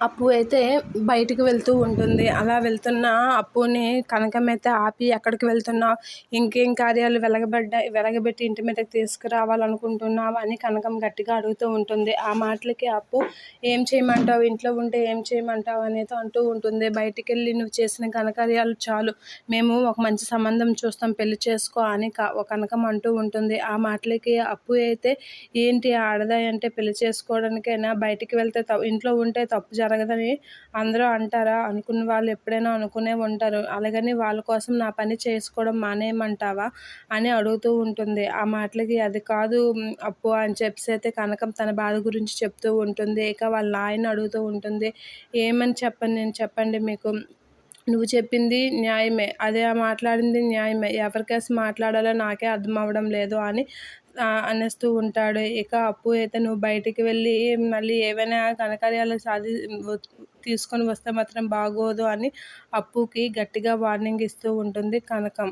అప్పు అయితే బయటికి వెళ్తూ ఉంటుంది. అలా వెళ్తున్న అప్పుని కనకం అయితే ఆపి ఎక్కడికి వెళ్తున్నావు ఇంకేం కార్యాలు వెలగబడ్డాయి వెలగబెట్టి ఇంటి మీదకి తీసుకురావాలనుకుంటున్నావు అని కనకం గట్టిగా అడుగుతూ ఉంటుంది. ఆ మాటలకి అప్పు ఏం చేయమంటావు? ఇంట్లో ఉంటే ఏం చేయమంటావు? అనేది అంటూ ఉంటుంది. బయటికి వెళ్ళి నువ్వు చేసిన కనకార్యాలు చాలు. మేము ఒక మంచి సంబంధం చూస్తాం. పెళ్ళి చేసుకో అని కనకం అంటూ ఉంటుంది. ఆ మాటలకి అప్పు అయితే ఏంటి? ఆడదాయి అంటే పెళ్ళి చేసుకోవడానికైనా బయటికి వెళ్తే ఇంట్లో ఉంటే తప్పు జరగదని అందరూ అంటారా? అనుకున్న వాళ్ళు ఎప్పుడైనా అనుకునే ఉంటారు. అలాగని వాళ్ళ కోసం నా పని చేసుకోవడం మానేయమంటావా? అని అడుగుతూ ఉంటుంది. ఆ మాటలకి అది కాదు అప్పు అని చెప్పేసి అయితే కనకం తన బాధ గురించి చెప్తూ ఉంటుంది. ఇక వాళ్ళ నాయన అడుగుతూ ఉంటుంది ఏమని చెప్పండి నేను? చెప్పండి మీకు. నువ్వు చెప్పింది న్యాయమే. అదే మాట్లాడింది న్యాయమే. ఎవరికేసి మాట్లాడాలో నాకే అర్థం అవ్వడం లేదు అని అనేస్తూ ఉంటాడు. ఇక అప్పు అయితే నువ్వు బయటికి వెళ్ళి మళ్ళీ ఏవైనా కనకార్యాలు సాధి తీసుకొని వస్తే మాత్రం బాగోదు అని అప్పుకి గట్టిగా వార్నింగ్ ఇస్తూ ఉంటుంది కనకం.